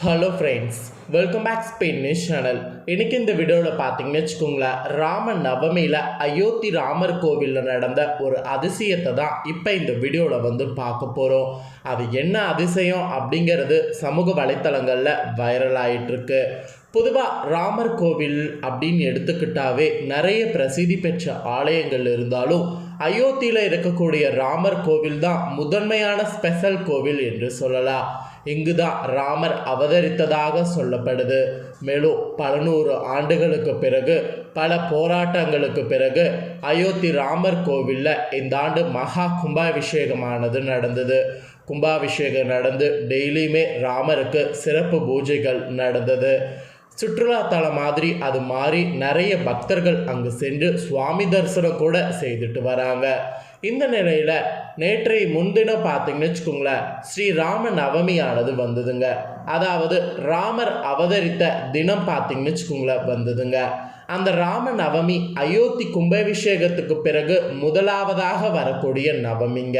Hello friends welcome back Spain news channel இன்னைக்கு இந்த வீடியோவில் பார்த்தீங்கன்னு வச்சுக்கோங்களேன் ராம நவமியில் அயோத்தி ராமர் கோவிலில் நடந்த ஒரு அதிசயத்தை தான் இப்போ இந்த வீடியோவில் வந்து பார்க்க போகிறோம் அது என்ன அதிசயம் அப்படிங்கிறது சமூக வலைத்தளங்களில் வைரல் ஆயிட்டிருக்கு. பொதுவாக ராமர் கோவில் அப்படின்னு எடுத்துக்கிட்டாவே நிறைய பிரசித்தி பெற்ற ஆலயங்கள் இருந்தாலும் அயோத்தியில் இருக்கக்கூடிய ராமர் கோவில் தான் முதன்மையான ஸ்பெஷல் கோவில் என்று சொல்லலாம். இங்குதான் ராமர் அவதரித்ததாக சொல்லப்படுது. மேலும் பல நூறு ஆண்டுகளுக்கு பிறகு பல போராட்டங்களுக்கு பிறகு அயோத்தி ராமர் கோவிலில் இந்த ஆண்டு மகா கும்பாபிஷேகமானது நடந்தது. கும்பாபிஷேகம் நடந்து டெய்லியுமே ராமருக்கு சிறப்பு பூஜைகள் நடந்தது. சுற்றுலாத்தலம் மாதிரி அது மாதிரி நிறைய பக்தர்கள் அங்கு சென்று சுவாமி தரிசனம் கூட செய்துட்டு வராங்க. இந்த நிலையில் நேற்றை முன்தினம் பார்த்தீங்கன்னு வச்சுக்கோங்களேன் ஸ்ரீராம நவமியானது வந்ததுங்க. அதாவது ராமர் அவதரித்த தினம் பார்த்தீங்கன்னு வச்சுக்கோங்களேன் வந்ததுங்க. அந்த ராம நவமி அயோத்தி கும்பாபிஷேகத்துக்கு பிறகு முதலாவதாக வரக்கூடிய நவமிங்க.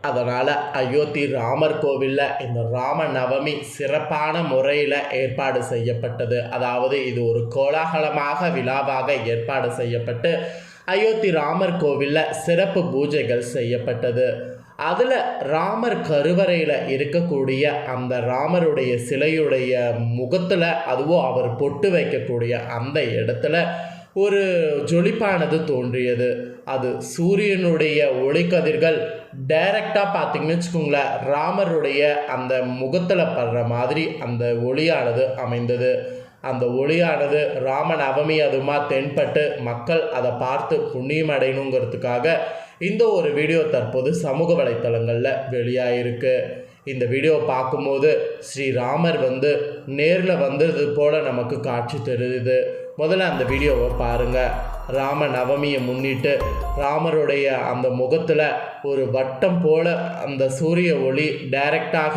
அதனால் அயோத்தி ராமர் கோவிலில் இந்த ராம நவமி சிறப்பான முறையில் ஏற்பாடு செய்யப்பட்டது. அதாவது இது ஒரு கோலாகலமாக விழாவாக ஏற்பாடு செய்யப்பட்டு அயோத்தி ராமர் கோவிலில் சிறப்பு பூஜைகள் செய்யப்பட்டது. அதில் ராமர் கருவறையில் இருக்கக்கூடிய அந்த ராமருடைய சிலையுடைய முகத்தில் அதுவும் அவர் பொட்டு வைக்கக்கூடிய அந்த இடத்துல ஒரு ஜொலிப்பானது தோன்றியது. அது சூரியனுடைய ஒளிக்கதிர்கள் டைரக்டாக பார்த்தீங்கன்னு வச்சுக்கோங்களேன் ராமருடைய அந்த முகத்தில் படுற மாதிரி அந்த ஒளியானது அமைந்தது. அந்த ஒளியானது ராம நவமி அதுமா தென்பட்டு மக்கள் அதை பார்த்து புண்ணியம் அடையணுங்கிறதுக்காக இந்த ஒரு வீடியோ தற்போது சமூக வலைத்தளங்களில் வெளியாகிருக்கு இந்த வீடியோ பார்க்கும்போது ஸ்ரீராமர் வந்து நேரில் வந்தது போல் நமக்கு காட்சி தெரியுது முதல்ல அந்த வீடியோவை பாருங்கள் ராம நவமியை முன்னிட்டு ராமருடைய அந்த முகத்தில் ஒரு வட்டம் போல் அந்த சூரிய ஒளி டைரக்டாக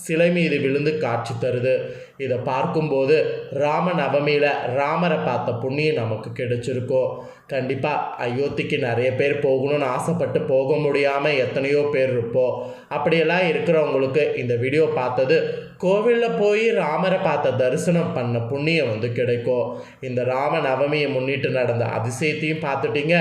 சிலை மீது விழுந்து காட்சி தருது. இதை பார்க்கும்போது ராம நவமியில் ராமரை பார்த்த புண்ணியம் நமக்கு கிடைச்சிருக்கோ. கண்டிப்பாக அயோத்திக்கு நிறைய பேர் போகணும்னு ஆசைப்பட்டு போக முடியாமல் எத்தனையோ பேர் இருப்போம். அப்படியெல்லாம் இருக்கிறவங்களுக்கு இந்த வீடியோ பார்த்தது கோவிலில் போய் ராமரை பார்த்த தரிசனம் பண்ண புண்ணியம் வந்து கிடைக்கும். இந்த ராம நவமியை முன்னிட்டு நடந்த அதிசயத்தையும் பார்த்துட்டீங்க.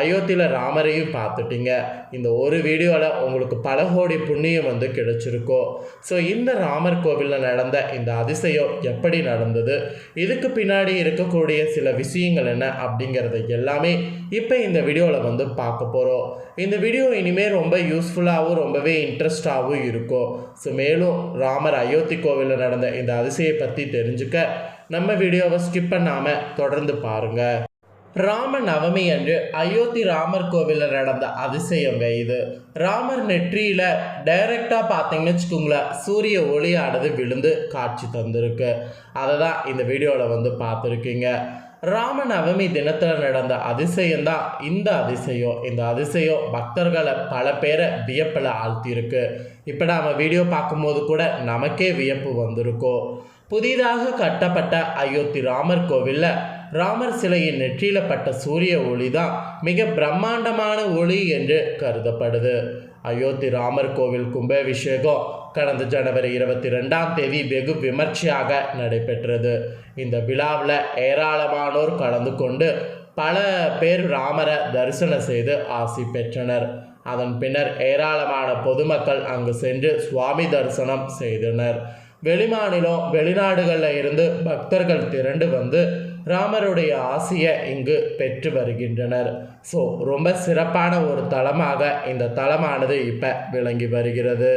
அயோத்தியில் ராமரையும் பார்த்துட்டீங்க. இந்த ஒரு வீடியோவில் உங்களுக்கு பல கோடி புண்ணியம் வந்து கிடைச்சிருக்கோ ஸோ இந்த ராமர் கோவிலில் நடந்த இந்த அதிசயம் எப்படி நடந்தது? இதுக்கு பின்னாடி இருக்கக்கூடிய சில விஷயங்கள் என்ன அப்படிங்கிறது எல்லாமே இப்போ இந்த வீடியோவில் வந்து பார்க்க போகிறோம் இந்த வீடியோ இனிமேல் ரொம்ப யூஸ்ஃபுல்லாகவும் ரொம்பவே இன்ட்ரெஸ்டாகவும் இருக்கும். ஸோ மேலும் ராமர் அயோத்தி கோவிலில் நடந்த இந்த அதிசயை பற்றி தெரிஞ்சுக்க நம்ம வீடியோவை ஸ்கிப் பண்ணாமல் தொடர்ந்து பாருங்கள் ராம நவமி அன்று அயோத்தி ராமர் கோவிலில் நடந்த அதிசயங்க இது. ராமர் நெற்றியில் டைரக்டாக பார்த்தீங்கன்னு வச்சுக்கோங்களேன் சூரிய ஒளியானது விழுந்து காட்சி தந்திருக்கு. அதை தான் இந்த வீடியோவில் வந்து பார்த்துருக்கீங்க. ராம நவமி தினத்தில் நடந்த அதிசயம்தான் இந்த அதிசயம் இந்த அதிசயம் பக்தர்களை பல பேரை வியப்பில் ஆழ்த்தியிருக்கு. இப்போ நாம் வீடியோ பார்க்கும்போது கூட நமக்கே வியப்பு வந்திருக்கோம் புதிதாக கட்டப்பட்ட அயோத்தி ராமர் கோவிலில் ராமர் சிலையின் நெற்றியில பட்ட சூரிய ஒளி தான் மிக பிரம்மாண்டமான ஒளி என்று கருதப்படுது. அயோத்தி ராமர் கோவில் கும்பாபிஷேகம் கடந்த ஜனவரி இருபத்தி ரெண்டாம் தேதி வெகு விமர்சையாக நடைபெற்றது. இந்த விழாவில் ஏராளமானோர் கலந்து கொண்டு பல பேர் ராமரை தரிசனம் செய்து ஆசி பெற்றனர். அதன் பின்னர் ஏராளமான பொதுமக்கள் அங்கு சென்று சுவாமி தரிசனம் செய்தனர். வெளிமாநிலம் வெளிநாடுகளில் இருந்து பக்தர்கள் திரண்டு வந்து ராமருடைய ஆசையை இங்கு பெற்று வருகின்றனர். ஸோ ரொம்ப சிறப்பான ஒரு தலமாக இந்த தலமானது இப்போ விளங்கி வருகிறது.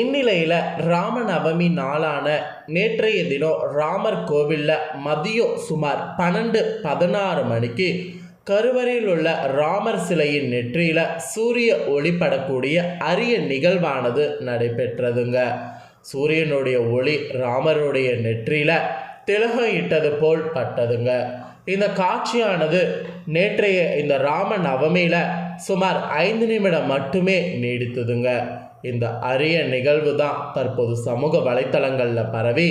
இந்நிலையில் ராமநவமி நாளான நேற்றைய தினம் ராமர் கோவிலில் மதியம் சுமார் பன்னெண்டு பதினாறு மணிக்கு கருவறையில் உள்ள ராமர் சிலையின் நெற்றியில் சூரிய ஒளிப்படக்கூடிய அரிய நிகழ்வானது நடைபெற்றதுங்க. சூரியனுடைய ஒளி ராமருடைய நெற்றியில் திலகம் இட்டது போல் பட்டதுங்க இந்த காட்சியானது நேற்றைய இந்த ராம நவமியில் சுமார் ஐந்து நிமிடம் மட்டுமே நீடித்ததுங்க. இந்த அரிய நிகழ்வு தான் தற்போது சமூக வலைத்தளங்களில் பரவி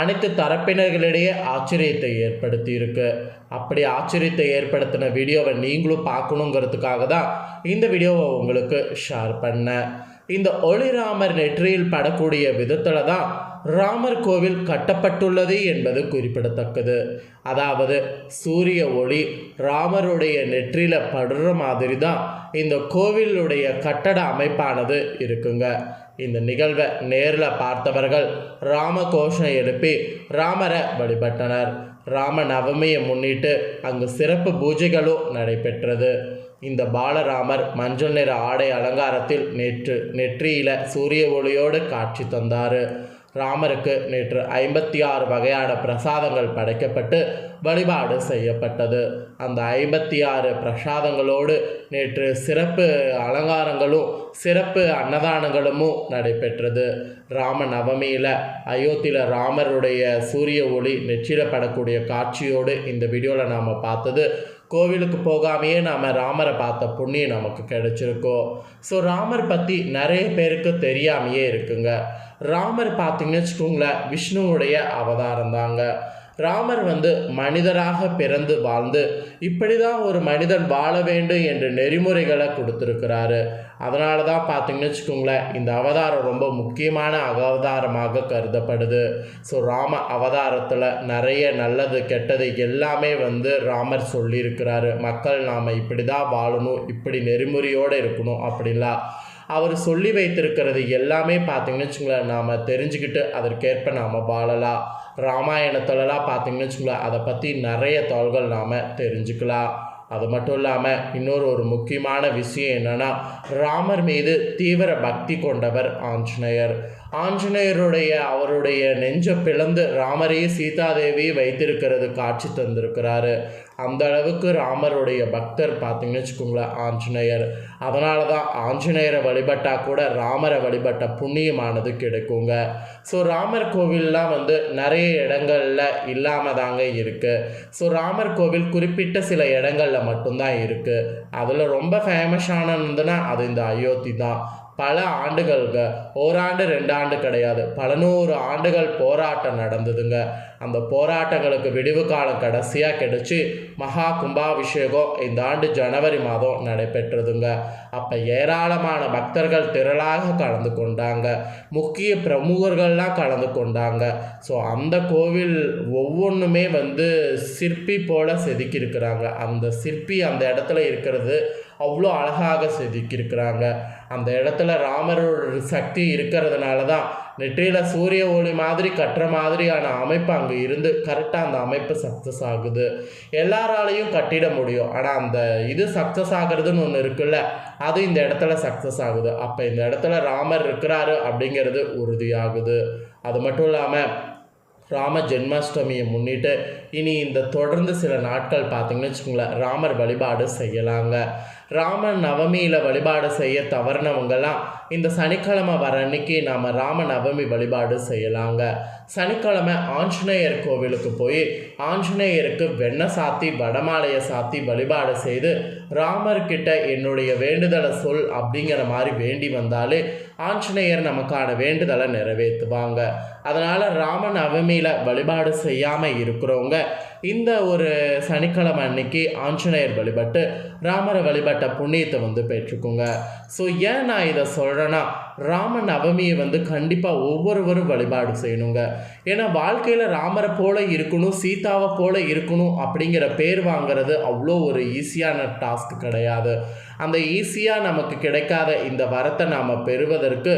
அனைத்து தரப்பினர்களிடையே ஆச்சரியத்தை ஏற்படுத்தியிருக்கு. அப்படி ஆச்சரியத்தை ஏற்படுத்தின வீடியோவை நீங்களும் பார்க்கணுங்கிறதுக்காக தான் இந்த வீடியோவை உங்களுக்கு ஷேர் பண்ணேன். இந்த ஒளிராமர் நெற்றியில் படக்கூடிய விதத்தில் தான் ராமர் கோவில் கட்டப்பட்டுள்ளது என்பது குறிப்பிடத்தக்கது. அதாவது சூரிய ஒளி ராமருடைய நெற்றியில் படுற மாதிரி தான் இந்த கோவிலுடைய கட்டட அமைப்பானது இருக்குங்க. இந்த நிகழ்வை நேரில் பார்த்தவர்கள் ராம கோஷம் எழுப்பி ராமரை வழிபட்டனர். ராம நவமியை முன்னிட்டு அங்கு சிறப்பு பூஜைகளும் நடைபெற்றது. இந்த பாலராமர் மஞ்சள் நிற ஆடை அலங்காரத்தில் நேற்று நெற்றியில சூரிய ஒளியோடு காட்சி தந்தார். ராமருக்கு நேற்று ஐம்பத்தி ஆறு வகையான பிரசாதங்கள் படைக்கப்பட்டு வழிபாடு செய்யப்பட்டது. அந்த ஐம்பத்தி ஆறு பிரசாதங்களோடு நேற்று சிறப்பு அலங்காரங்களும் சிறப்பு அன்னதானங்களும் நடைபெற்றது. ராம நவமியில் அயோத்தியில் ராமருடைய சூரிய ஒளி நெற்றியில் படக்கூடிய காட்சியோடு இந்த வீடியோவில் நாம் பார்த்தது கோவிலுக்கு போகாமையே நாம் ராமரை பார்த்த புண்ணியம் நமக்கு கிடைச்சிருக்கோம் ஸோ ராமர் பற்றி நிறைய பேருக்கு தெரியாமையே இருக்குங்க. ராமர் பார்த்தீங்கன்னு வச்சுக்கோங்களேன் விஷ்ணுவுடைய அவதாரம் தாங்க. ராமர் வந்து மனிதராக பிறந்து வாழ்ந்து இப்படி தான் ஒரு மனிதன் வாழ வேண்டும் என்று நெறிமுறைகளை கொடுத்துருக்கிறாரு. அதனால தான் பார்த்தீங்கன்னு வச்சுக்கோங்களேன் இந்த அவதாரம் ரொம்ப முக்கியமான அவதாரமாக கருதப்படுது. ஸோ ராம அவதாரத்தில் நிறைய நல்லது கெட்டது எல்லாமே வந்து ராமர் சொல்லியிருக்கிறாரு. மக்கள் நாம் இப்படி தான் வாழணும் இப்படி நெறிமுறையோடு இருக்கணும் அப்படிலாம் அவர் சொல்லி வைத்திருக்கிறது எல்லாமே பார்த்தீங்கன்னு வச்சுங்களேன். நாம் தெரிஞ்சுக்கிட்டு அதற்கேற்ப நாம் வாழலாம். ராமாயணத்துலலாம் பார்த்தீங்கன்னு வச்சுங்களேன். அதை பற்றி நிறைய தகவல்கள் நாம் தெரிஞ்சுக்கலாம். அது மட்டும் இல்லாமல் இன்னொரு ஒரு முக்கியமான விஷயம் என்னென்னா ராமர் மீது தீவிர பக்தி கொண்டவர் ஆஞ்சநேயர். ஆஞ்சநேயருடைய அவருடைய நெஞ்ச பிளந்து ராமரையும் சீதாதேவி வைத்திருக்கிறது காட்சி தந்திருக்கிறாரு. அந்த அளவுக்கு ராமருடைய பக்தர் பார்த்தீங்கன்னு வச்சுக்கோங்களேன் ஆஞ்சநேயர். அதனால தான் ஆஞ்சநேயரை வழிபட்டால் கூட ராமரை வழிபட்ட புண்ணியமானது கிடைக்குங்க. ஸோ ராமர் கோவில்லாம் வந்து நிறைய இடங்களில் இல்லாமல் தாங்க இருக்குது ஸோ ராமர் கோவில் குறிப்பிட்ட சில இடங்களில் மட்டும்தான் இருக்குது அதில் ரொம்ப ஃபேமஸானதுன்னா அது இந்த அயோத்தி தான் பல ஆண்டுகள்ங்க ஓராண்டு ரெண்டு ஆண்டு கிடையாது. பல நூறு ஆண்டுகள் போராட்டம் நடந்ததுங்க. அந்த போராட்டங்களுக்கு விடிவு காலம் கடைசியாக கிடைச்சி மகா கும்பாபிஷேகம் இந்த ஆண்டு ஜனவரி மாதம் நடைபெற்றதுங்க. அப்போ ஏராளமான பக்தர்கள் திரளாக கலந்து கொண்டாங்க. முக்கிய பிரமுகர்கள்லாம் கலந்து கொண்டாங்க. ஸோ அந்த கோவில் ஒவ்வொன்றுமே வந்து சிற்பி போல செதுக்கியிருக்கிறாங்க. அந்த சிற்பி அந்த இடத்துல இருக்கிறது அவ்வளோ அழகாக செதுக்கியிருக்கிறாங்க. அந்த இடத்துல ராமரோட சக்தி இருக்கிறதுனால தான் நெற்றியில் சூரிய ஒளி மாதிரி கட்டுற மாதிரியான அமைப்பு அங்கே இருந்து கரெக்டாக அந்த அமைப்பு சக்ஸஸ் ஆகுது. எல்லாராலையும் கட்டிட முடியும். ஆனால் அந்த இது சக்ஸஸ் ஆகுறதுன்னு ஒன்று இருக்குல்ல அது இந்த இடத்துல சக்ஸஸ் ஆகுது. அப்போ இந்த இடத்துல ராமர் இருக்கிறாரு அப்படிங்கிறது உறுதியாகுது. அது மட்டும் இல்லாமல் ராம ஜென்மாஷ்டமியை முன்னிட்டு இனி இந்த தொடர்ந்து சில நாட்கள் பார்த்தீங்கன்னு வச்சுக்கோங்களேன் ராமர் வழிபாடு செய்யலாங்க. ராம நவமியில் வழிபாடு செய்ய தவறினவங்கெல்லாம் இந்த சனிக்கிழமை வர அன்னைக்கு நாம் ராம நவமி வழிபாடு செய்யலாங்க. சனிக்கிழமை ஆஞ்சநேயர் கோவிலுக்கு போய் ஆஞ்சநேயருக்கு வெண்ணெய் சாத்தி வடமாலையை சாத்தி வழிபாடு செய்து ராமர்கிட்ட என்னுடைய வேண்டுதலை சொல் அப்படிங்கிற மாதிரி வேண்டி வந்தாலே ஆஞ்சநேயர் நமக்கான வேண்டுதலை நிறைவேற்றுவாங்க. அதனால் ராம நவமியில் வழிபாடு செய்யாமல் இருக்கிறவங்க இந்த ஒரு சனிக்கிழமை அன்னைக்கு ஆஞ்சநேயர் வழிபட்டு ராமரை வழிபட்ட புண்ணியத்தை வந்து பெற்றுக்கோங்க. ஸோ ஏன் நான் இதை சொல்கிறேன்னா ராம நவமியை வந்து கண்டிப்பாக ஒவ்வொருவரும் வழிபாடு செய்யணுங்க. ஏன்னா வாழ்க்கையில் ராமரை போல இருக்கணும் சீதாவை போல இருக்கணும் அப்படிங்கிற பேர் வாங்குறது அவ்வளோ ஒரு ஈஸியான டாஸ்க் கிடையாது. அந்த ஈஸியாக நமக்கு கிடைக்காத இந்த வரத்தை நாம் பெறுவதற்கு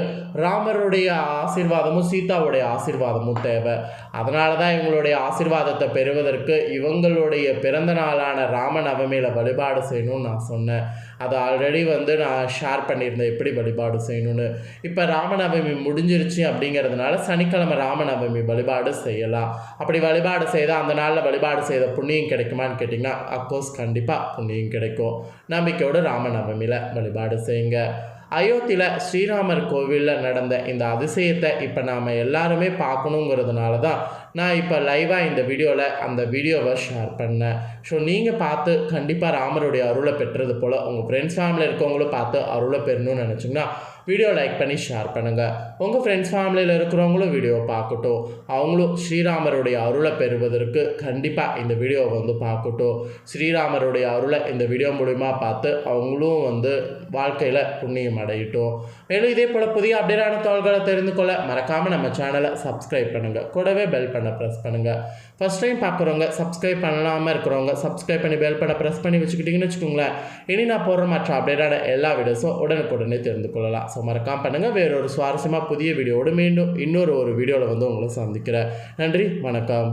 ராமருடைய ஆசீர்வாதமும் சீதாவுடைய ஆசிர்வாதமும் தேவை. அதனால தான் இவங்களுடைய ஆசிர்வாதத்தை பெறுவதற்கு இவங்களுடைய பிறந்த நாளான ராம நவமியில் வழிபாடு செய்யணும்னு நான் சொன்னேன். அதை ஆல்ரெடி வந்து நான் ஷேர் பண்ணியிருந்தேன். எப்படி வழிபாடு செய்யணும்னு. இப்போ ராமநவமி முடிஞ்சிருச்சு அப்படிங்கிறதுனால சனிக்கிழமை ராமநவமி வழிபாடு செய்யலாம். அப்படி வழிபாடு செய்தால் அந்த நாளில் வழிபாடு செய்த புண்ணியம் கிடைக்குமான்னு கேட்டிங்கன்னா அப்கோர்ஸ் கண்டிப்பாக புண்ணியம் கிடைக்கும். நம்பிக்கையோடு ராமநவமியில் வழிபாடு செய்யுங்க. அயோத்தியில் ஸ்ரீராமர் கோவிலில் நடந்த இந்த அதிசயத்தை இப்போ நாம் எல்லாருமே பார்க்கணுங்கிறதுனால தான் நான் இப்போ லைவாக இந்த வீடியோவில் அந்த வீடியோவை ஷேர் பண்ணேன். ஸோ நீங்கள் பார்த்து கண்டிப்பாக ராமருடைய அருளை பெற்றது போல் உங்கள் ஃப்ரெண்ட்ஸ் ஃபேமிலி இருக்கவங்களும் பார்த்து அருளை பெறணும்னு நினச்சிங்கன்னா வீடியோ லைக் பண்ணி ஷேர் பண்ணுங்கள் உங்கள் ஃப்ரெண்ட்ஸ் ஃபேமிலியில் இருக்கிறவங்களும் வீடியோ பார்க்கட்டும். அவங்களும் ஸ்ரீராமருடைய அருளை பெறுவதற்கு கண்டிப்பாக இந்த வீடியோவை வந்து பார்க்கட்டும். ஸ்ரீராமருடைய அருளை இந்த வீடியோ மூலிமா பார்த்து அவங்களும் வந்து வாழ்க்கையில் புண்ணியம் அடையட்டும். மேலும் இதே போல் புதிய அப்டேட்டான தகவல்களை தெரிந்து கொள்ள மறக்காமல் நம்ம சேனலை சப்ஸ்கிரைப் பண்ணுங்கள் கூடவே பெல் பண்ண ப்ரெஸ் பண்ணுங்கள் ஃபஸ்ட் டைம் பார்க்குறவங்க சப்ஸ்கிரைப் பண்ணாமல் இருக்கிறவங்க சப்ஸ்கிரைப் பண்ணி பெல் பண்ண ப்ரெஸ் பண்ணி வச்சுக்கிட்டிங்கன்னு வச்சுக்கோங்களேன். இனி நான் போடுற மற்ற அப்டேட்டான எல்லா வீடியோஸும் உடனுக்குடனே தெரிந்து கொள்ளலாம். ஸோ மறக்காம பண்ணுங்கள் வேறொரு சுவாரஸ்யமாக புதிய வீடியோவோடு மீண்டும் இன்னொரு ஒரு வீடியோவில் வந்து உங்களை சந்திக்கிறேன். நன்றி வணக்கம்.